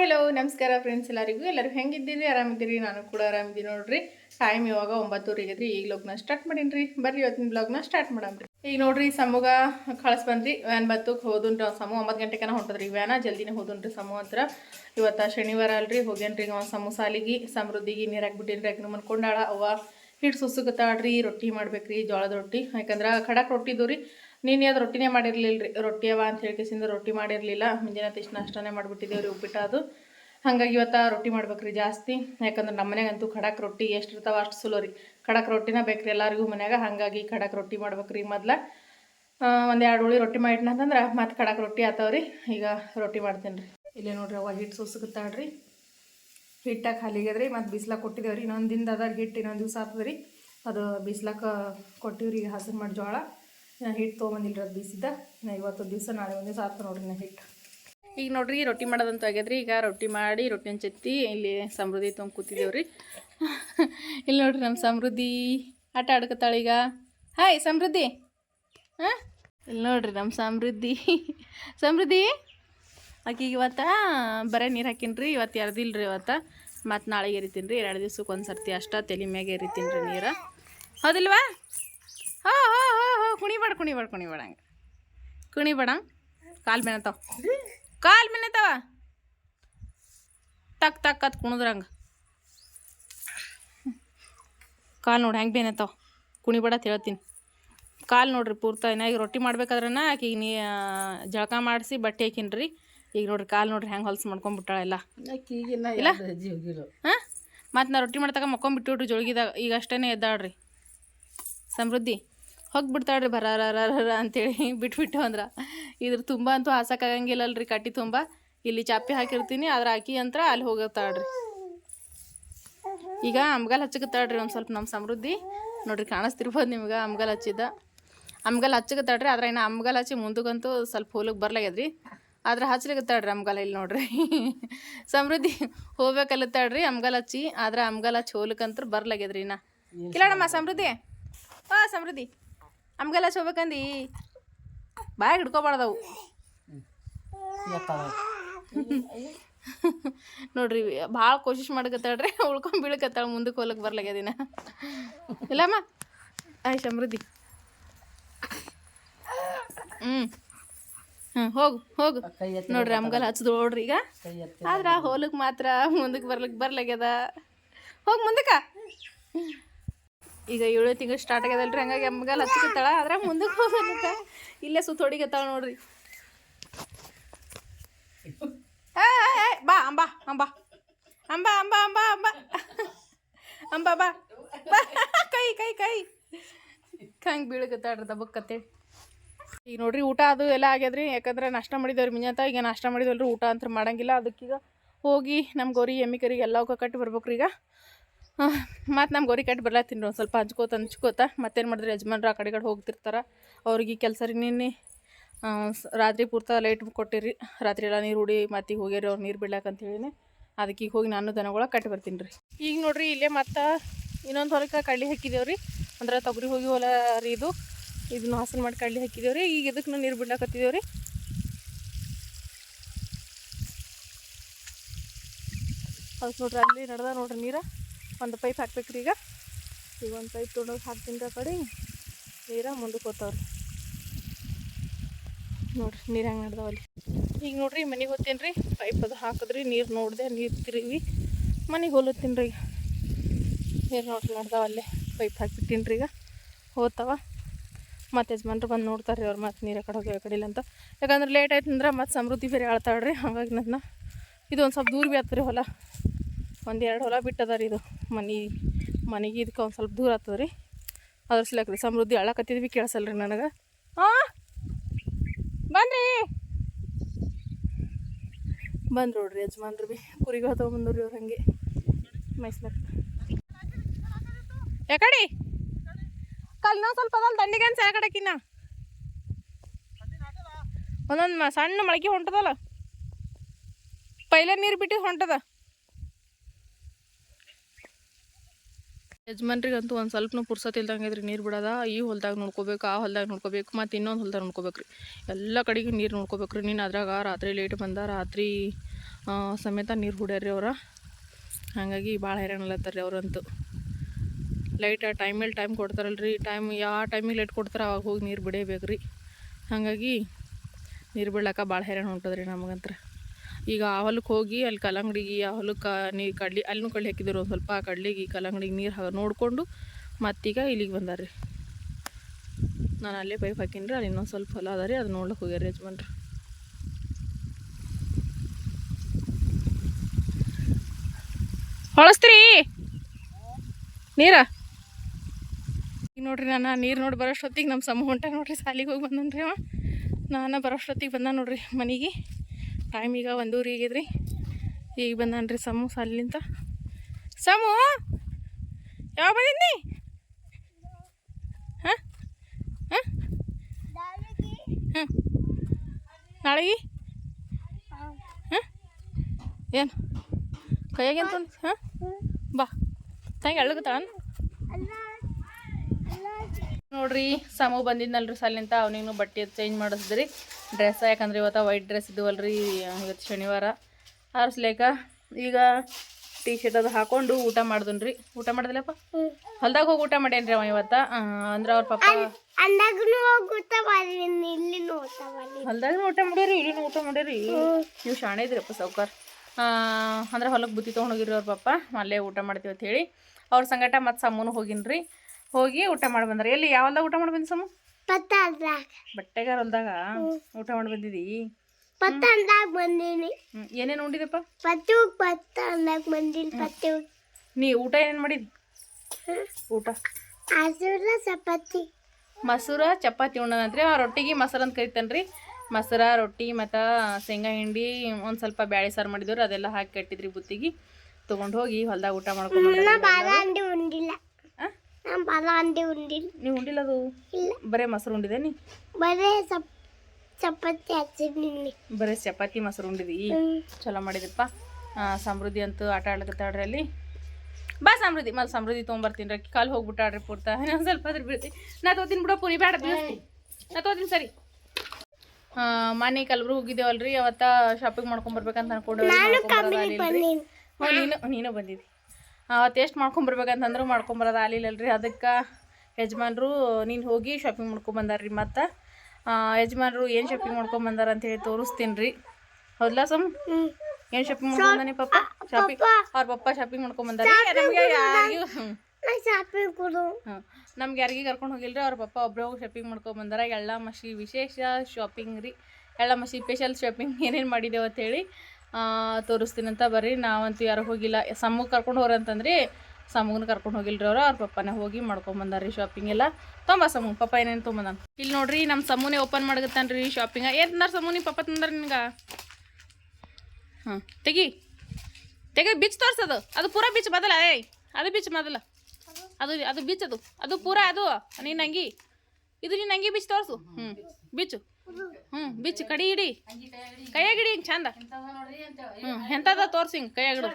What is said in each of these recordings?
Hello ನಮಸ್ಕಾರ friends ಎಲ್ಲರಿಗೂ. ಎಲ್ಲರೂ ಹೆಂಗಿದ್ದೀರಿ? ಆರಾಮಿದ್ದೀರಿ? ನಾನು ಕೂಡ ಆರಾಮಿದ್ದೀನಿ ನೋಡ್ರಿ. ಟೈಮ್ ಇವಾಗ ಒಂಬತ್ತೂರಿಗೆ ರೀ ಈಗ ಲೋಗ್ನ ಸ್ಟಾರ್ಟ್ ಮಾಡೀನಿ ಬರ್ರಿ ಇವತ್ತಿನ ಬ್ಲಾಗ್ನ ಸ್ಟಾರ್ಟ್ ಮಾಡಮ್ರಿ ಈಗ ನೋಡ್ರಿ, ಸಮೂಗ ಕಳಿಸ್ ಬಂದ್ರಿ. ವ್ಯಾನ್ ಬತ್ತಕ್ಕೆ ಹೋದನ್ರಿ ಅವ್ನು ಸಮೂ ಒಂಬತ್ತು ಗಂಟೆಕನ ಹೊಂಟದ್ರಿ ವ್ಯಾನ ಜಲ್ದಿನೇ ಹೋದನ್ರಿ ಸಮೂ ಹತ್ರ. ಇವತ್ತು ಶನಿವಾರ ಅಲ್ರಿ. ಹೋಗ್ಯಾನ್ರಿ ಅವ್ನ ಸಮೂ ಸಾಲಿಗೆ. ಸಮೃದ್ಧಿಗೆ ನೀರು ಹಾಕ್ಬಿಟ್ಟಿನ್ರಿ. ಯಾಕೆ ಮನ್ಕೊಂಡಾಳ ಅವ್ವ ಹಿಟ್ಟು ಸುಸುಗತ್ತಾಳ್ರಿ ರೊಟ್ಟಿ ಮಾಡ್ಬೇಕ್ರಿ. ಜೋಳದ ರೊಟ್ಟಿ. ಯಾಕಂದ್ರೆ ಖಡಕ್ ರೊಟ್ಟಿ ರೀ ನೀನು ಅದು ರೊಟ್ಟಿನೇ ಮಾಡಿರಲಿಲ್ಲ ರೀ ರೊಟ್ಟಿ ಅವ ಅಂತ ಹೇಳ್ಕೇಸಿಂದ ರೊಟ್ಟಿ ಮಾಡಿರಲಿಲ್ಲ. ಮುಂಜಾನೆ ಇಷ್ಟು ನಾಷ್ಟನೇ ಮಾಡಿಬಿಟ್ಟಿದ್ದೇವೆ ರೀ ಉಪ್ಪಿಟ್ಟು ಅದು. ಹಾಗಾಗಿ ಇವತ್ತು ರೊಟ್ಟಿ ಮಾಡ್ಬೇಕ್ರಿ ಜಾಸ್ತಿ. ಯಾಕಂದ್ರೆ ನಮ್ಮ ಮನೆಗಂತೂ ಖಡಕ್ ರೊಟ್ಟಿ ಎಷ್ಟು ಇರ್ತಾವೆ ಅಷ್ಟು ಸುಲೋ ರೀ. ಖಡಕ್ ರೊಟ್ಟಿನ ರೀ ಎಲ್ಲರಿಗೂ ಮನ್ಯಾಗ. ಹಾಗಾಗಿ ಖಡಕ್ ರೊಟ್ಟಿ ಮಾಡ್ಬೇಕ್ರಿ ಮೊದ್ಲ. ಒಂದು ಎರಡು ಉಳಿ ರೊಟ್ಟಿ ಮಾಡಿಟ್ನ ಅಂತಂದ್ರೆ ಮತ್ತೆ ಖಡಕ್ ರೊಟ್ಟಿ ಆತಾವ್ರಿ. ಈಗ ರೊಟ್ಟಿ ಮಾಡ್ತೀನಿ ರೀ ಇಲ್ಲೇ ನೋಡ್ರಿ ಅವಾಗ ಹಿಟ್ಟು ಸುಸುಗುತ್ತಾಳ್ರಿ ಹಿಟ್ಟಾಗ ಖಾಲಿಗ್ಯದ್ರಿ ಮತ್ತು ಬಿಸ್ಲಾಗ ಕೊಟ್ಟಿದ್ದೇವೆ ರೀ ಇನ್ನೊಂದು ದಿನದ ಹಿಟ್ಟು ಇನ್ನೊಂದು ದಿವಸ ಆಗ್ತದೆ ರೀ ಅದು ಬಿಸ್ಲಾಕ ಕೊಟ್ಟಿವ್ರಿ ಈಗ ಹಸನ್ ಮಾಡಿ ಜೋಳ. ನಾ ಹಿಟ್ಟು ತೊಗೊಂಬಂದಿಲ್ಲ ಅದು ಬೀಸಿದ್ದ. ನಾ ಇವತ್ತು ದಿವಸ ನಾಳೆ ಒಂದೇ ಆತು ನೋಡ್ರಿ ನಾ ಹಿಟ್ಟು. ಈಗ ನೋಡ್ರಿ ರೊಟ್ಟಿ ಮಾಡೋದಂತ ಆಗ್ಯದ್ರಿ. ಈಗ ರೊಟ್ಟಿ ಮಾಡಿ ರೊಟ್ಟಿನ ಚೆತ್ತಿ ಇಲ್ಲಿ ಸಮೃದ್ಧಿ ತೊಗೊಂಡು ಕೂತಿದ್ದೇವ್ರಿ ಇಲ್ಲಿ ನೋಡ್ರಿ ನಮ್ಮ ಸಮೃದ್ಧಿ. ಆಟ ಆಡ್ಕೊತಾಳೆ ಈಗ. ಹಾಯ್ ಸಮೃದ್ಧಿ. ಹಾಂ? ಇಲ್ಲಿ ನೋಡ್ರಿ ನಮ್ಮ ಸಮೃದ್ಧಿ. ಸಮೃದ್ಧಿ ಆಕಿಗೆ ಇವತ್ತು ಬರೀ ನೀರು ಹಾಕಿನ್ರಿ ಇವತ್ತು ಎರ್ದಿಲ್ಲ ರೀ ಇವತ್ತು. ಮತ್ತು ನಾಳೆಗೆ ಎರಿತೀನಿ ರೀ. ಎರಡು ದಿವ್ಸಕ್ಕೆ ಒಂದು ಸರ್ತಿ ಅಷ್ಟ ತಲೆ ಮ್ಯಾಗೆ ಎರಿತೀನಿ ರೀ ನೀರು. ಹೌದಿಲ್ವಾ? ಹೋ ಹೋ ಹೋ ಹೋ. ಕುಣಿಬೇಡ ಕುಣಿಬೇಡ ಕುಣಿಬೇಡ ಹಂಗೆ. ಕುಣಿಬೇಡ. ಕಾಲು ಬೆನತಾವ ಕಾಲು ಬೆನತಾವ ತಕ್ ತಕ್ ಅತ್ ಕುಣಿದ್ರಂಗೆ ಕಾಲು ನೋಡಿ ಹೆಂಗೆ ಬೇನತ್ತಾವ ಕುಣಿಬೇಡ ಹೇಳ್ತೀನಿ. ಕಾಲು ನೋಡ್ರಿ ಪೂರ್ತ ಇನ್ನಾಗ ರೊಟ್ಟಿ ಮಾಡ್ಬೇಕಾದ್ರನ ಆಕಿಗೆ ನೀ ಜಳಕ ಮಾಡಿಸಿ ಬಟ್ಟೆ ಹಾಕಿನ್ರಿ. ಈಗ ನೋಡ್ರಿ ಕಾಲು ನೋಡ್ರಿ ಹೆಂಗೆ ಹೊಲ್ಸು ಮಾಡ್ಕೊಂಬಿಟ್ಟಾಳ ಎಲ್ಲ. ಇಲ್ಲ? ಹಾಂ? ಮತ್ತು ನಾ ರೊಟ್ಟಿ ಮಾಡ್ತಾಗ ಮಕ್ಕೊಂಬಿಟ್ಟು ಜೋಳಿಗಿದಾಗ. ಈಗ ಅಷ್ಟೇ ಎದ್ದಾಳ್ರಿ. ಸಮೃದ್ಧಿ. ಹೋಗ್ಬಿಡ್ತಾಳ್ರಿ ಬರಾರ ಅಂತೇಳಿ ಬಿಟ್ಬಿಟ್ಟು ಅಂದ್ರೆ. ಇದ್ರ ತುಂಬ ಅಂತೂ ಹಾಸಕ್ಕಾಗಂಗಿಲ್ಲಲ್ರಿ ಕಟ್ಟಿ ತುಂಬ. ಇಲ್ಲಿ ಚಾಪಿ ಹಾಕಿರ್ತೀನಿ ಅದ್ರ ಹಾಕಿ ಅಂತ ಅಲ್ಲಿ ಹೋಗತ್ತಾಳ್ರಿ. ಈಗ ಅಮ್ಗಲ್ ಹಚ್ಚಕತ್ತಾಳ್ರಿ ಒಂದು ಸ್ವಲ್ಪ ನಮ್ಮ ಸಮೃದ್ಧಿ. ನೋಡ್ರಿ ಕಾಣಿಸ್ತಿರ್ಬೋದು ನಿಮ್ಗೆ ಹಚ್ಚಿದ. ಹಚ್ಚಿದ್ದ ಅಮ್ಗಲ್ ಹಚ್ಚಕತ್ತಾಳ್ರಿ ಆದ್ರೆ ಇನ್ನು ಅಮ್ಗಲ್ ಹಚ್ಚಿ ಮುಂದಕ್ಕಂತೂ ಸ್ವಲ್ಪ ಹೋಲಕ್ಕೆ ಬರ್ಲಾಗ್ಯದ್ರಿ. ಆದ್ರೆ ಹಚ್ಲಿಕತ್ತಾಳ್ರಿ ಅಂಬ್ಗಾಲ ಇಲ್ಲಿ ನೋಡ್ರಿ. ಸಮೃದ್ಧಿ ಹೋಗ್ಬೇಕಲ್ಲತ್ತಾಳ್ರಿ ಅಮ್ಗಲ್ ಹಚ್ಚಿ ಆದ್ರೆ ಅಮ್ಗಲ್ ಹಚ್ಚಿ ಹೋಲಕ್ಕಂತೂ ಬರ್ಲಾಗ್ಯದ್ರಿ ಇನ್ನ. ಕಿಲಾಡಮ್ಮ ಸಮೃದ್ಧಿ? ಆ ಸಮೃದ್ಧಿ. ಅಂಬ್ಗಾಲ್ ಸೋಬೇಕಂದಿ ಬಾಯ್ ಹಿಡ್ಕೋಬಾರ್ದವು. ನೋಡ್ರಿ, ಭಾಳ ಕೋಶಿಶ್ ಮಾಡಕತ್ತಾಳ್ರಿ, ಉಳ್ಕೊಂಡು ಬೀಳಕತ್ತಾಳ ಮುಂದಕ್ಕೆ ಹೋಲಕ್ಕೆ ಬರ್ಲಾಗ್ಯದಿನ ಇಲ್ಲಮ್ಮ ಆಯ್ ಸಮೃದ್ಧಿ ಹ್ಞೂ ಹ್ಞೂ ಹೋಗು ಹೋಗು. ನೋಡ್ರಿ, ಅಮ್ಗಲ್ ಹಚ್ಚದು ನೋಡ್ರಿ ಈಗ. ಆದ್ರೆ ಹೋಲಕ್ಕೆ ಮಾತ್ರ ಮುಂದಕ್ಕೆ ಬರ್ಲಿಕ್ಕೆ ಬರ್ಲಾಗ್ಯದ. ಹೋಗಿ ಮುಂದಕ್ಕೆ. ಈಗ ಏಳು ತಿಂಗಳು ಸ್ಟಾರ್ಟ್ ಆಗ್ಯದಲ್ರಿ, ಹಂಗಾಗಿ ಅಮ್ಮಗಲ್ ಹಚ್ಚಿಕತ್ತಾಳ ಆದ್ರೆ ಮುಂದಕ್ಕೆ ಹೋಗಲಿಕ್ಕ ಇಲ್ಲೇ ಸುತ್ತ ಹೊಡಿಗತ್ತಾಳ ನೋಡ್ರಿ. ಬಾ, ಅಂಬಾ ಅಂಬಾ. ಅಂಬಾ ಅಂಬಾ ಅಂಬಾ ಅಂಬಾ. ಅಂಬಾ, ಬಾ. ಬಾ, ಕೈ ಕೈ ಕೈ. ಹಂಗೆ ಬೀಳಕತ್ತಾಡ್ರಿ ದಬ್ಬಕ್ಕತ್ತೇಳಿ ಈಗ ನೋಡ್ರಿ ಊಟ ಅದು ಎಲ್ಲ ಆಗ್ಯದ್ರಿ. ಯಾಕಂದ್ರೆ ನಾಷ್ಟ ಮಾಡಿದವ್ರಿ ಮಿಂಜಾತ ಈಗ ನಾಷ್ಟ ಮಾಡಿದವಲ್ರಿ, ಊಟ ಅಂತ ಮಾಡಂಗಿಲ್ಲ. ಅದಕ್ಕೀಗ ಹೋಗಿ ನಮ್ಮ ಗೋರಿ, ಎಮ್ಮಿ ಕರಿಗೆ ಎಲ್ಲವಕ್ಕ ಕಟ್ಟಿ ಬರ್ಬೇಕ್ರಿ ಈಗ. ಮತ್ತು ನಮ್ಮ ಗೋರಿ ಕಟ್ಟಿ ಬರ್ಲಾತೀನಿ ಒಂದು ಸ್ವಲ್ಪ ಹಂಚ್ಕೋತ ಹಂಚ್ಕೋತ ಮತ್ತೇನು ಮಾಡಿದ್ರೆ? ಯಜಮಾನ್ರು ಆ ಕಡೆ ಕಡೆ ಹೋಗ್ತಿರ್ತಾರೆ. ಅವ್ರಿಗೆ ಕೆಲಸ ರೀ ನಿನ್ನೆ ರಾತ್ರಿ ಪೂರ್ತ ಲೈಟ್ ಕೊಟ್ಟಿರಿ. ರಾತ್ರಿ ಎಲ್ಲ ನೀರು ಉಡಿ ಮತ್ತೆ ಈಗ ಹೋಗ್ಯಾರಿ ಅವ್ರು ನೀರು ಬಿಡ್ಲಾಕಂತೇಳಿ ಅದಕ್ಕೆ ಹೋಗಿ ನಾನು ದನಗಳ ಕಟ್ಟಿ ಬರ್ತೀನಿ ರೀ. ಈಗ ನೋಡ್ರಿ ಇಲ್ಲೇ ಮತ್ತೆ ಇನ್ನೊಂದು ಹೊಲಕ್ಕೆ ಕಡ್ಲಿ ಹಾಕಿದೇವ್ರಿ ಅಂದ್ರೆ ತೊಗರಿ ಹೋಗಿ ಹೊಲ ರೀ ಇದು. ಇದನ್ನು ಹಸನ್ ಮಾಡಿ ಕಡ್ಲಿ ಹಾಕಿದೇವ್ರಿ ಈಗ ಇದಕ್ಕೆ ನೀರು ಬಿಡ್ಲಾಕತ್ತಿದೇವ್ರಿ ಅದಕ್ಕೆ ನೋಡ್ರಿ ಅಲ್ಲಿ ನಡೆದ ನೋಡ್ರಿ ನೀರು. ಒಂದು ಪೈಪ್ ಹಾಕ್ಬೇಕು ರೀ ಈಗ. ಈಗ ಒಂದು ಪೈಪ್ ತೊಗೊಂಡೋಗಿ ಹಾಕ್ತೀನಿ ರೀ ಆ ಕಡೆ. ನೀರ ಮುಂದಕ್ಕೆ ಹೋಗ್ತಾವ್ರಿ ನೋಡ್ರಿ, ನೀರು ಹೆಂಗೆ ನಡ್ದಾವಲ್ಲಿ. ಈಗ ನೋಡ್ರಿ, ಮನೆಗೆ ಹೋಗ್ತೀನಿ ರೀ ಪೈಪ್ ಅದು ಹಾಕಿದ್ರಿ, ನೀರು ನೋಡಿದೆ ನೀರು ತಿರುವಿ ಮನೆಗೆ ಹೋಲತ್ತೀನಿ ರೀ. ನೀರು ನೋಡ್ರಿ ನಡ್ದಾವಲ್ಲೇ ಪೈಪ್ ಹಾಕ್ಬಿಟ್ಟೀನಿ ರೀ ಈಗ. ಹೋಗ್ತಾವ ಮತ್ತು ಯಜಮಾನ್ರು ಬಂದು ನೋಡ್ತಾರೆ ಅವ್ರು ಮತ್ತು ನೀರು ಕಡೆ ಹೋಗ್ಯಾವ ಕಡಿಲ್ಲ ಅಂತ. ಯಾಕಂದ್ರೆ ಲೇಟ್ ಆಯ್ತು ಅಂದ್ರೆ ಮತ್ತೆ ಸಮೃದ್ಧಿ ಬೇರೆ ಆಳ್ತಾಳ್ರಿ. ಹಾಗಾಗಿ ನನ್ನ ಇದು ಒಂದು ಸ್ವಲ್ಪ ದೂರ ಬಿ ಆತ್ರಿ ಹೊಲ. ಒಂದು ಎರಡು ಹೊಲ ಬಿಟ್ಟದ ರೀ ಇದು. ಮನೆ, ಮನೆಗೆ ಇದಕ್ಕೆ ಒಂದು ಸ್ವಲ್ಪ ದೂರ ಆಗ್ತದೆ ರೀ ಅದ್ರ ಸಲಕ್ಕೆ ರೀ ಸಮೃದ್ಧಿ ಅಳಕತ್ತಿದ್ವಿ ಕೇಳಿಸಲ್ಲ ರೀ ನನಗೆ. ಹಾಂ ಬನ್ನಿ ಬಂದು ನೋಡ್ರಿ ಯಜಮಾನ್ರು ಬಿ. ಕುರಿಗೆ ತೊಗೊಂಬಂದ್ರಿ ಅವ್ರು ಹಂಗೆ. ಮೈಸ್ಲಕ್ ಯಾಕಡಿ ಕಲ್ನ ಸ್ವಲ್ಪ ಅದಲ್ಲ ದಂಡಿಗೆ ಅನ್ಸ ಯಾಕಡಕಿನ್ನ ಒಂದೊಂದು ಸಣ್ಣ ಮೊಳಕೆ ಹೊಂಟದಲ್ಲ. ಪೈಲೆ ನೀರು ಬಿಟ್ಟಿದ್ದು ಹೊಂಟದ. ಯಜಮಾನ್ರಿಗಂತೂ ಒಂದು ಸ್ವಲ್ಪನೂ ಪುರ್ಸತ್ ಇಲ್ದಂಗೆ ರೀ ನೀರು ಬಿಡೋದ? ಈ ಹೊಲ್ದಾಗ ನೋಡ್ಕೋಬೇಕು, ಆ ಹೊಲ್ದಾಗ ನೋಡ್ಕೋಬೇಕು, ಮತ್ತು ಇನ್ನೊಂದು ಹೊಲ್ದಾಗ ನೋಡ್ಕೋಬೇಕು ರೀ ಎಲ್ಲ ಕಡೆಗೂ ನೀರು ನೋಡ್ಕೋಬೇಕು ರೀ ನೀನು ಅದ್ರಾಗ ರಾತ್ರಿ ಲೇಟ್ ಬಂದ, ರಾತ್ರಿ ಸಮೇತ ನೀರು ಹೊಡ್ಯಾರ್ರಿ ಅವ್ರ. ಹಾಗಾಗಿ ಭಾಳ ಹೈರಾಣಲತ್ತಾರ ರೀ ಅವರಂತೂ. ಲೈಟ್ ಆ ಮೇಲೆ ಟೈಮ್ ಕೊಡ್ತಾರಲ್ರಿ. ಟೈಮ್ ಯಾವ ಟೈಮಿಗೆ ಲೈಟ್ ಕೊಡ್ತಾರೆ, ಅವಾಗ ಹೋಗಿ ನೀರು ಬಿಡೇಬೇಕು ರೀ ಹಾಗಾಗಿ ನೀರು ಬಿಡ್ಲಾಕ ಭಾಳ ಹೈರಾಣ ಹೊಂಟದ್ರಿ ನಮಗಂತ್ರ. ಈಗ ಆ ಹೊಲಕ್ಕೆ ಹೋಗಿ ಅಲ್ಲಿ ಕಲ್ಲಂಗಡಿಗೆ ಆ ಹೊಲಕ್ಕೆ ನೀರು ಕಡ್ಲಿ ಅಲ್ಲಿನೂ ಕಡ್ಲಿ ಹಾಕಿದ್ರು ಒಂದು ಸ್ವಲ್ಪ, ಆ ಕಡ್ಲಿಗೆ ಕಲ್ಲಂಗಡಿಗೆ ನೀರು ಹಾಕಿ ನೋಡಿಕೊಂಡು ಮತ್ತೀಗ ಇಲ್ಲಿಗೆ ಬಂದಾರ್ರಿ. ನಾನು ಅಲ್ಲೇ ಪೈಪ್ ಹಾಕಿನ್ರಿ, ಅಲ್ಲಿ ಇನ್ನೊಂದು ಸ್ವಲ್ಪ ಹೊಲ ಅದ ರೀ, ಅದು ನೋಡ್ಲಿಕ್ಕೆ ಹೋಗ್ಯಾರ ಯಜಮಾನ್ರಿ. ಹೊಳಸ್ತೀರಿ? ನೀರ? ಈಗ ನೋಡ್ರಿ ನಾನು ನೀರು ನೋಡಿ ಬರೋಷ್ಟೊತ್ತಿಗೆ ನಮ್ಮ ಸಮ ಹೊಂಟ ನೋಡ್ರಿ, ಸಾಲಿಗೆ ಹೋಗಿ ಬಂದನ್ರಿ ಅವ. ನಾನು ಬರೋಷ್ಟೊತ್ತಿಗೆ ಬಂದ ನೋಡ್ರಿ ಮನೆಗೆ. ಟೈಮ್ ಈಗ ಊರಿಗೆ ಇದ್ರಿ ಈಗ ಬಂದಾನ್ರಿ ಸಮು ಸಾಲಿನಿಂದ ಸಮು! ಯಾವ ಬಂದಿದ್ನಿ ಹಾಂ? ಹಾಂ? ಹಾಂ? ನಾಳೆಗೆ? ಹಾಂ? ಏನು? ಕೈಯಾಗೆ ಅಂತ ತೊಗೊಂಡು ಹಾಂ? ಬಾ. ತಂಗಿ ಅಳಗತಾನ ನೋಡ್ರಿ, ಸಮು ಬಂದಿದ್ನಲ್ರಿ ಸಲ್ಲಿಂತ ಅವನಿಗೂ ಬಟ್ಟೆ ಚೇಂಜ್ ಮಾಡಿಸಿದ್ರಿ. ಡ್ರೆಸ್ ಯಾಕಂದ್ರೆ ಇವತ್ತು ವೈಟ್ ಡ್ರೆಸ್ ಇದ್ವಲ್ರಿ ಇವತ್ತು ಶನಿವಾರ. ಆರಿಸ್ಲೇಕ ಈಗ ಟೀ ಶರ್ಟ್ ಅದು ಹಾಕೊಂಡು ಊಟ ಮಾಡ್ದನ್ರಿ. ಊಟ ಮಾಡಿದ್ಲಪ್ಪ ಹೊಲ್ದಾಗ ಹೋಗಿ ಊಟ ಮಾಡೇನ್ರಿ ಅವ ಇವತ್ತ? ಅಂದ್ರೆ ಅವ್ರ ಪಪ್ಪ ಹೊಲ್ದಾಗ ಊಟ ಮಾಡ್ಯಾರಿ ಇಲ್ಲಿನೂ ಊಟ ಮಾಡ್ಯಾರಿ ನೀವು ಶಾಣೆ ಇದ್ರಪ್ಪ ಸೌಕರ್ ಅಂದ್ರೆ ಹೊಲಕ್ಕೆ ಬುತ್ತಿ ತೊಗೊಂಡೋಗಿರಿ ಅವ್ರ ಪಪ್ಪ. ಅಲ್ಲೇ ಊಟ ಮಾಡ್ತೀವಿ ಅಂತ ಹೇಳಿ. ಅವ್ರ ಸಂಗಟ ಮತ್ತು ಸಮ್ಮನು ಹೋಗಿನ್ರಿ. ಹೋಗಿ ಊಟ ಮಾಡಿ ಬಂದ್ರಿ. ಎಲ್ಲಿ ಯಾವಲ್ದಾಗ ಊಟ ಮಾಡಿ ಬಂದ್ರಿ ಸಮ್ಮು ಪತ್ತ ಅಂದಾಗ. ಬಟ್ಟೆಗಾರ ಹೊಲ್ದಾಗ ಊಟ ಮಾಡಿ ಬಂದಿದ್ದೀ ಪತ್ತ ಅಂದಾಗ ಬಂದೀನಿ. ಹ್ಮ್. ಏನೇನು ಉಂಡಿದಪ್ಪ? ಪತ್ತು ಪತ್ತ ಅಂದಾಗ ಬಂದೀನಿ ಪತ್ತು. ನೀ ಊಟ ಏನೇನು ಮಾಡಿದ? ಊಟ. ಹಸುರ ಚಪಾತಿ. ಮಸೂರ ಚಪಾತಿ ಉಣ್ಣದಂತ್ರಿ ಆ ರೊಟ್ಟಿಗೆ ಮೊಸರು ಅಂತ ಕರಿತಾನ್ರಿ. ಮೊಸರ ರೊಟ್ಟಿ ಮತ್ತು ಶೇಂಗಾ ಹಿಂಡಿ ಒಂದು ಸ್ವಲ್ಪ ಬ್ಯಾಳೆ ಸಾರು ಮಾಡಿದ್ರು ಅದೆಲ್ಲ ಹಾಕಿ ಕಟ್ಟಿದ್ರಿ ಬುತ್ತಿಗೆ. ತೊಗೊಂಡು ಹೋಗಿ ಹೊಲ್ದಾಗ ಊಟ ಮಾಡ್ಕೊಂಡು ಬಂದ್ರಿ. ಬಾಲ ಅಂಡಿ ಉಂಡಿಲ್ಲ. ಬಾಲ ಅಂಡಿ ಉಂಡಿಲ್ಲ. ನೀವು ಉಂಡಿಲ್ಲ ಅದು? ಇಲ್ಲ. ಬರೇ ಮೊಸರು ಉಂಡಿದೆ ನೀ? ಬರೇ ಚಪ್ ಚಪಾತಿ ಹಚ್ಚಿದ್ದೀನಿ ಬರೇ ಚಪಾತಿ ಮೊಸರು ಉಂಡಿದಿ. ಚಲೋ ಮಾಡಿದಪ್ಪ ಸಮೃದ್ಧಿ ಅಂತೂ ಆಟ ಆಡ್ಲಕತ್ತಾಳ್ರಿ ಅಲ್ಲಿ. ಬಾ ಸಮೃದ್ಧಿ ಮಲ್ ಸಮೃದ್ಧಿ ತೊಗೊಂಬರ್ತೀನಿ ರೀ ಕಾಲು ಹೋಗ್ಬಿಟ್ಟಾಡ್ರಿ ಪೂರ್ತ. ಇನ್ನೊಂದು ಸ್ವಲ್ಪ ಅದ್ರ ಬೀಳ್ತಿ ನಾ ತೋತೀನಿ ಬಿಡೋ ಪುರಿ ಬೇಡ. ನಾ ತೋತೀನಿ ಸರಿ. ಮನೆ ಕಲ್ಬ್ರು ಹೋಗಿದ್ದೇವಲ್ರಿ. ಅವತ್ತ ಶಾಪಿಂಗ್ ಮಾಡ್ಕೊಂಬರ್ಬೇಕಂತ ಅನ್ಕೊಂಡು ನೀನು ನೀನು ಬಂದಿದ್ದಿ ಅವತ್ತು ಮಾಡ್ಕೊಂಬರ್ಬೇಕಂತಂದ್ರೆ ಮಾಡ್ಕೊಂಬರೋದು ಆಲಿಲ್ಲಲ್ರಿ ಅದಕ್ಕೆ ಯಜಮಾನ್ರು ನೀನು ಹೋಗಿ ಶಾಪಿಂಗ್ ಮಾಡ್ಕೊಂಬಂದಾರ್ರಿ ಮತ್ತು. ಯಜಮಾನ್ರು ಏನು ಶಾಪಿಂಗ್ ಮಾಡ್ಕೊಂಬಂದಾರ ಅಂತ ಹೇಳಿ ತೋರಿಸ್ತೀನಿ ರೀ ಹೌದಲ್ಲ ಸಮ್? ಏನು ಶಾಪಿಂಗ್ ಮಾಡ್ಕೊಂಬಂದಾನೆ ಪಪ್ಪ ಶಾಪಿಂಗ್ ಅವ್ರ ಪಪ್ಪ ಶಾಪಿಂಗ್ ಮಾಡ್ಕೊಂಬಂದಾರಿ ನಮಗೆ ಯಾರಿಗೂ ನಮ್ಗೆ ಯಾರಿಗೆ ಕರ್ಕೊಂಡು ಹೋಗಿಲ್ರಿ. ಅವ್ರ ಪಪ್ಪ ಒಬ್ಬರೇ ಹೋಗಿ ಶಾಪಿಂಗ್ ಮಾಡ್ಕೊಂಬಂದಾರ ಎಲ್ಲ ಮಸಿ ವಿಶೇಷ ಶಾಪಿಂಗ್ ರೀ. ಎಲ್ಲ ಮಸಿ ಸ್ಪೆಷಲ್ ಶಾಪಿಂಗ್ ಏನೇನು ಮಾಡಿದ್ದೇವೆ ಅಂತೇಳಿ ತೋರಿಸ್ತೀನಂತ ಬರ್ರಿ. ನಾವಂತೂ ಯಾರು ಹೋಗಿಲ್ಲ. ಸಮ್ಮಗ್ ಕರ್ಕೊಂಡು ಹೋರಂತಂದ್ರಿ ಸಮಗನ ಕರ್ಕೊಂಡು ಹೋಗಿಲ್ರಿ ಅವರು. ಅವ್ರ ಪಪ್ಪನೇ ಹೋಗಿ ಮಾಡ್ಕೊಂಬಂದಾರ್ರಿ ಶಾಪಿಂಗ್ ಎಲ್ಲ. ತೊಂಬ ಸಮು ಪಪ್ಪ ಏನೇನು ತೊಗೊಂಬಂದಾನ ಇಲ್ಲಿ ನೋಡ್ರಿ ನಮ್ಮ ಸಮೂನೆ ಓಪನ್ ಮಾಡ್ಗತ್ತಾನ್ರಿ ಶಾಪಿಂಗ್ ಏನು ತಂದಾರ ಸಮೂ ನಿಮ್ಮ ಪಪ್ಪ ತಂದಾರ ನಿನ್ಗೆ? ಹಾಂ ತೆಗಿ. ತೆಗಿ ಬಿಚ್ ತೋರ್ಸದು. ಅದು ಪೂರ ಬಿಚ್ ಬದಲ ಏಯ್, ಅದು ಬಿಚ್ ಮೊದಲ. ಅದು ಅದು ಬಿಚ್ ಅದು. ಅದು ಪೂರಾ ಅದು. ನೀನು ಅಂಗಿ ಇದು ನೀನು ಅಂಗಿ ಬಿಚ್ ತೋರ್ಸು. ಹ್ಞೂ ಬಿಚ್ಚು ಹ್ಞೂ ಬಿಚ್ ಕಡಿ ಇಡಿ. ಕೈಯಾಗಿಡಿ ಹಿಂಗೆ ಚಂದ. ಹ್ಞೂ ಎಂಥದ ತೋರ್ಸಿ ಹಿಂಗೆ ಕೈಯಾಗಿಡು.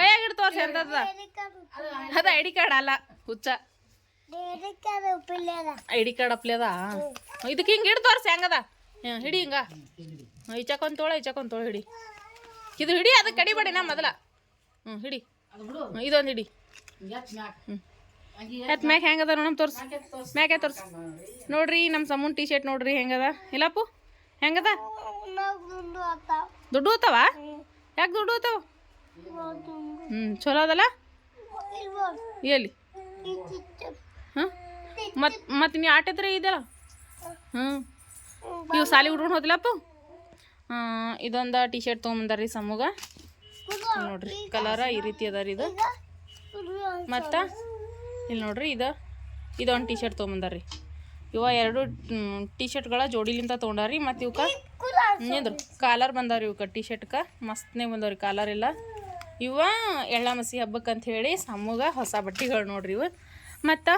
ಕೈಯಾಗಿಡು ತೋರ್ಸಿ ಎಂಥದ. ಅದ ಐ ಡಿ ಕಾರ್ಡ್ ಅಲ್ಲ, ಹುಚ್ಚ. ಐ ಡಿ ಕಾರ್ಡ್ ಅಪ್ಲಿ ಅದ. ಇದಕ್ಕೆ ಹಿಂಗೆ ಹಿಡ್ ತೋರ್ಸಿ ಹೆಂಗದ? ಹ್ಞೂ ಹಿಡಿ ಹಿಂಗ. ಈಚಕೊಂಡ್ ತೋಳ ಈಚಕೊಂಡ್ ತೋಳ ಹಿಡಿ. ಇದು ಹಿಡಿ ಅದಕ್ಕೆ ಕಡಿಬೇಡಿ ನಾ ಮೊದಲ. ಹ್ಞೂ ಹಿಡಿ. ಇದೊಂದು ಹಿಡಿ. ಹ್ಞೂ ಎತ್ ಮ್ಯಾಗ ಹೆಂಗದ ನೋಡಮ್ ತೋರ್ಸ್. ಮ್ಯಾಗೆ ತೋರ್ಸ್. ನೋಡ್ರಿ ನಮ್ಮ ಸಮೂನ್ ಟಿ ಶರ್ಟ್ ನೋಡ್ರಿ ಹೆಂಗದ. ಇಲ್ಲಪ್ಪು ಹೆಂಗದ? ದುಡ್ಡು ಹೋತಾವ? ಯಾಕೆ ದುಡ್ಡು ಹೋತಾವ? ಹ್ಞೂ ಚಲೋ ಅದಲ್ಲ? ಎಲ್ಲಿ? ಹಾಂ ಮತ್ತು ಮತ್ತು ನೀವು ಆಟ ಹತ್ರ ಇದೆಯಲ್ಲ? ಹ್ಞೂ ಇವು ಸಾಲಿ ಹುಡ್ಕೊಂಡು ಹೋದಿಲ್ಲಪ್ಪ ಇದೊಂದು ಟಿ ಶರ್ಟ್ ತೊಗೊಂಬಂದಾರಿ ಸಮೂಗ. ನೋಡ್ರಿ ಕಲರ ಈ ರೀತಿ ಅದ ಇದು. ಮತ್ತು? ಇಲ್ಲಿ ನೋಡ್ರಿ ಇದು ಇದೊಂದು ಟೀ ಶರ್ಟ್ ತೊಗೊಂಬಂದಾರ್ರಿ. ಇವ ಎರಡು ಟೀ ಶರ್ಟ್ಗಳ ಜೋಡಿಲಿಂದ ತೊಗೊಂಡಾರಿ ಮತ್ತು ಇವಕ್ಕೆ ನಿಂದ್ರು ಕಾಲರ್ ಬಂದಾವ್ರಿ ಇವಕ್ಕೆ ಟೀ ಶರ್ಟ್ಕ ಮಸ್ತ್ನೇ ಬಂದವ್ರಿ ಕಾಲರ್ ಎಲ್ಲ. ಇವ ಎಳ್ಳಮಸಿ ಹಬ್ಬಕ್ಕೆ ಅಂತ ಹೇಳಿ ಸಮ್ಮಗ ಹೊಸ ಬಟ್ಟೆಗಳು ನೋಡ್ರಿ ಇವ. ಮತ್ತು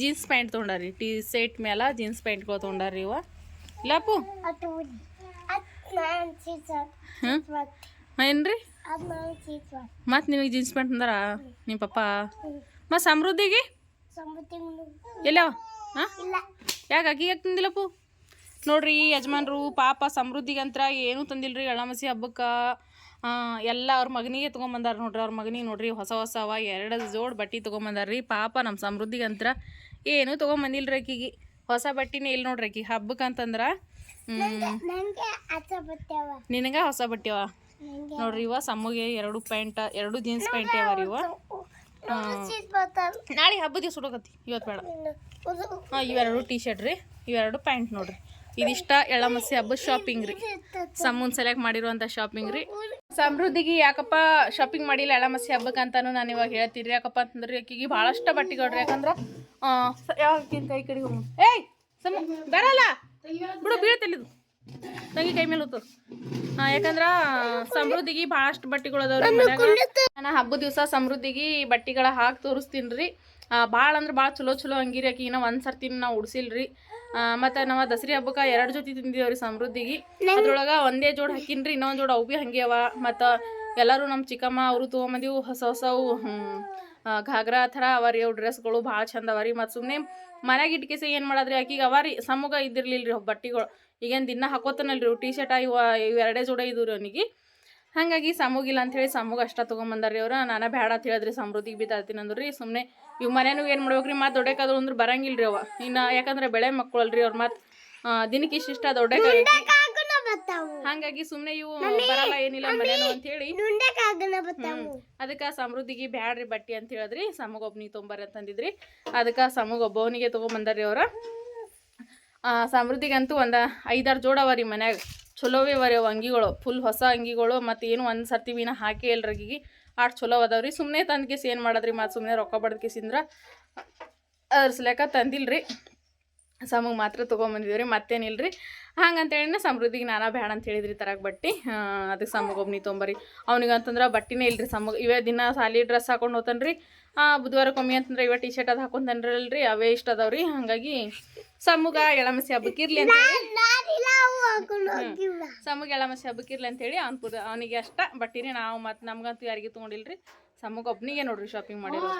ಜೀನ್ಸ್ ಪ್ಯಾಂಟ್ ತೊಗೊಂಡಾರಿ ಟೀ ಶರ್ಟ್ ಮೇಲೆ ಜೀನ್ಸ್ ಪ್ಯಾಂಟ್ಗಳು ತೊಗೊಂಡಾರಿ ಇವ. ಇಲ್ಲಪ್ಪು ಹ್ಞೂ ಏನ್ರಿ? ಮತ್ತು ನಿಮಗೆ ಜೀನ್ಸ್ ಪ್ಯಾಂಟ್ ಅಂದಾರ ನಿಮ್ಮ ಪಪ್ಪ? ಮತ್ತು ಸಮೃದ್ಧಿಗೆ? ಎಲ್ಲವ? ಹಾಂ? ಯಾಕೆ ಅಕ್ಕಿ ಯಾಕೆ ತಂದಿಲ್ಲಪ್ಪು ನೋಡ್ರಿ ಯಜಮಾನ್ರು ಪಾಪ ಸಮೃದ್ಧಿಗಂತ್ರ ಏನೂ ತಂದಿಲ್ರಿ. ಎಳ್ಳಮಸಿ ಹಬ್ಬಕ್ಕೆ ಎಲ್ಲ ಅವ್ರ ಮಗನಿಗೆ ತೊಗೊಂಬಂದಾರ ನೋಡ್ರಿ. ಅವ್ರ ಮಗನಿಗೆ ನೋಡ್ರಿ ಹೊಸ ಹೊಸವ ಎರಡು ಜೋಡ್ ಬಟ್ಟೆ ತೊಗೊಂಬಂದಾರ್ರಿ. ಪಾಪ ನಮ್ಮ ಸಮೃದ್ಧಿಗಂತ್ರ ಏನೂ ತೊಗೊಂಬಂದಿಲ್ರಿ ಅಕ್ಕಿಗೆ. ಹೊಸ ಬಟ್ಟೆನೇ ಇಲ್ಲಿ ನೋಡ್ರಿ ಅಕ್ಕಿ. ಹಬ್ಬಕ್ಕೆ ಅಂತಂದ್ರೆ ನಿನಗೆ ಹೊಸ ಬಟ್ಟೆವ ಅವ? ನೋಡ್ರಿ ಇವ ಸಮ್ಮಗೆ ಎರಡು ಪ್ಯಾಂಟ್ ಎರಡು ಜೀನ್ಸ್ ಪ್ಯಾಂಟ್ ಅವ ರೀ ಇವ. ನಾಳೆ ಹಬ್ಬದ ದಿವಸ ಹುಡುಗತಿ ಇವತ್ತು ಬೇಡ. ಹಾಂ ಇವೆರಡು ಟೀ ಶರ್ಟ್ ರೀ ಇವೆರಡು ಪ್ಯಾಂಟ್ ನೋಡ್ರಿ. ಇದಿಷ್ಟ ಎಳ್ಳಮಸಿ ಹಬ್ಬದ ಶಾಪಿಂಗ್ ರೀ. ಸಮೂನ್ ಸೆಲೆಕ್ಟ್ ಮಾಡಿರುವಂಥ ಶಾಪಿಂಗ್ ರೀ. ಸಮೃದ್ಧಿಗೆ ಯಾಕಪ್ಪ ಶಾಪಿಂಗ್ ಮಾಡಿಲ್ಲ ಎಳ್ಳಮಸಿ ಹಬ್ಬಕ್ಕೆ ಅಂತಾನು ನಾನು ಇವಾಗ ಹೇಳ್ತೀರಿ ಯಾಕಪ್ಪ ಅಂತಂದ್ರೆ ಆಕಿಗೆ ಭಾಳಷ್ಟು ಬಟ್ಟೆಗಳ್ರಿ ಯಾಕಂದ್ರೆ ಯಾವಾಗಿನ ಈ ಕಡೆ ಹೋಗಿ ಏಯ್ ಸಮ ಬರಲ್ಲ. ಬಿಡು ಬೀಳ್ತಲ್ಲಿದು ತಂಗಿ ಕೈ ಮೇಲೆ ಹಾ ಯಾಕಂದ್ರ ಸಮೃದ್ಧಿಗೆ ಬಹಳಷ್ಟು ಬಟ್ಟೆಗಳು ಅದಾವ್ರಿ ನಾನು ಹಬ್ಬದ ದಿವಸ ಸಮೃದ್ಧಿಗೆ ಬಟ್ಟೆಗಳ ಹಾಕಿ ತೋರಿಸ್ತೀನಿ ರೀ ಭಾಳ ಅಂದ್ರೆ ಭಾಳ ಚಲೋ ಚಲೋ ಅಂಗಿರಿ ಆಕಿ. ಇನ್ನ ಒಂದು ಸರ್ತಿ ನಾವು ಉಡ್ಸಿಲ್ರಿ. ಮತ್ತು ನಾವು ದಸರಿ ಹಬ್ಬಕ್ಕೆ ಎರಡು ಜೊತೆ ತಿಂದಿದೇವ್ರಿ ಸಮೃದ್ಧಿಗೆ. ಅದ್ರೊಳಗ ಒಂದೇ ಜೋಡ್ ಹಾಕಿನ್ರಿ ಇನ್ನೊಂದು ಜೋಡ್ ಅವು ಭೀ ಹಂಗೆ ಅವ. ಮತ್ತು ಎಲ್ಲರೂ ನಮ್ಮ ಚಿಕ್ಕಮ್ಮ ಅವರು ತೊಗೊಂಬಂದಿವು ಹೊಸ ಹೊಸವು ಘಾಗ್ರಾ ಥರ ಅವ ರೀ ಅವು ಡ್ರೆಸ್ಗಳು ಭಾಳ ಚಂದ ಅವ ರೀ ಮತ್ತು ಸುಮ್ಮನೆ ಮನ್ಯಾಗ ಇಟ್ಕೇಸಿ ಏನು ಮಾಡದ್ರಿ ಆಕಿಗೆ ಅವ ರೀ ಇದ್ದಿರ್ಲಿಲ್ಲ ರೀ ಬಟ್ಟೆಗಳು. ಈಗೇನು ದಿನ ಹಾಕೋತಾನಲ್ರಿ ಇವು ಟಿ ಶರ್ಟ್ ಇವ ಇವು ಎರಡೇ ಜೋಡ ಇದ್ರು ಅವನಿಗೆ. ಹಾಗಾಗಿ ಸಮೂಗಿಲ್ಲ ಅಂಥೇಳಿ ಸಮೂಗ ಅಷ್ಟ ತೊಗೊಂಬಂದಾರ್ರಿ ಅವ್ರು. ನಾನು ಬೇಡ ಅಂತ ಹೇಳಿದ್ರಿ ಸಮೃದ್ಧಿಗೆ ಬಿ ಅಂದ್ರೆ. ಸುಮ್ಮನೆ ಇವು ಮನೇನು ಏನು ಮಾಡ್ಬೇಕ್ರಿ ಮತ್ತು ದೊಡ್ಡಕಾದ್ರು ಅಂದ್ರೆ ರೀ ಅವ ಇನ್ನು ಯಾಕಂದ್ರೆ ಬೆಳೆ ಮಕ್ಕಳು ಅಲ್ರಿ ಅವ್ರು ಮತ್ತು ದಿನಕ್ಕೆ ಇಷ್ಟಿಷ್ಟ ದೊಡ್ಡ ಹಾಗಾಗಿ ಸುಮ್ಮನೆ ಇವು ಬರಲ್ಲ ಏನಿಲ್ಲ ಮನೇನು ಅಂತ ಹೇಳಿ. ಅದಕ್ಕೆ ಸಮೃದ್ಧಿಗೆ ಬ್ಯಾಡ್ರಿ ಬಟ್ಟೆ ಅಂತ ಹೇಳಿದ್ರಿ. ಸಮಗ ಒಬ್ಬನಿಗೆ ತೊಂಬರ್ರಿ ಅಂತಂದಿದ್ರಿ. ಅದಕ್ಕೆ ಸಮಗ ಒಬ್ಬವನಿಗೆ ತೊಗೊಂಬಂದಾರ್ರಿ ಅವ್ರ. ಸಮೃದ್ಧಿಗಂತೂ ಒಂದು ಐದಾರು ಜೋಡ ಅವ ರೀ ಮನ್ಯಾಗ. ಚಲೋವೇ ಅವರಿ ರೀ ಅವು ಅಂಗಿಗಳು. ಫುಲ್ ಹೊಸ ಅಂಗಿಗಳು ಮತ್ತು ಏನು ಒಂದು ಸರ್ತಿ ವಿನ ಹಾಕಿ ಎಲ್ರಿಗಿಗೆ ಆಟ್ ಚಲೋ ರೀ. ಸುಮ್ಮನೆ ತಂದ್ಕೇಸಿ ಏನು ಮಾಡದ್ರಿ ಮತ್ತು ಸುಮ್ಮನೆ ರೊಕ್ಕ ಬಡ್ಕೇಸಿಂದ್ರ ಅದ್ರ ತಂದಿಲ್ಲ ತಂದಿಲ್ರಿ ಸಮಗ್ ಮಾತ್ರ ತೊಗೊಂಬಂದಿದ್ವಿ ರೀ. ಹಂಗಂತೇಳಿ ಸಮೃದ್ಧಿಗೆ ನಾನಾ ಬೇಡ ಅಂತ ಹೇಳಿದ್ರಿ ತರಕ್ಕೆ ಬಟ್ಟಿ. ಅದಕ್ಕೆ ಸಮಗ ಒಬ್ನಿ ತೊಂಬರಿ ಅವ್ನಿಗೆ ಅಂತಂದ್ರೆ ಬಟ್ಟಿನೇ ಇಲ್ರಿ ಸಮಗ. ಇವೇ ದಿನ ಸಾಲಿ ಡ್ರೆಸ್ ಹಾಕೊಂಡು ಹೋತಾನ್ರಿ. ಬುಧವಾರಕ್ಕೊಮ್ಮೆ ಅಂತಂದ್ರೆ ಇವೇ ಟಿ ಶರ್ಟ್ ಅದು ಹಾಕೊಂತನ್ರಲ್ರಿ ಅವೇ ಇಷ್ಟ ಅದಾವ್ರಿ ಹಾಗಾಗಿ ಸಮುಗ ಎಳಮಸಿ ಹಬ್ಬಕ್ಕಿರ್ಲಿ ಅಂತ ಸಮುಗ ಎಳಮಸಿ ಹಬ್ಬಕ್ಕಿರ್ಲಿ ಅಂತ ಹೇಳಿ ಅವ್ನ ಪುದ ಅವನಿಗೆ ಅಷ್ಟ ಬಟ್ಟಿನೇ ನಾವು ಮತ್ತೆ ನಮ್ಗಂತೂ ಯಾರಿಗೆ ತೊಗೊಂಡಿಲ್ರಿ. ಸಮುಗ ಒಬ್ನಿಗೆ ನೋಡ್ರಿ ಶಾಪಿಂಗ್ ಮಾಡಿರೋದು.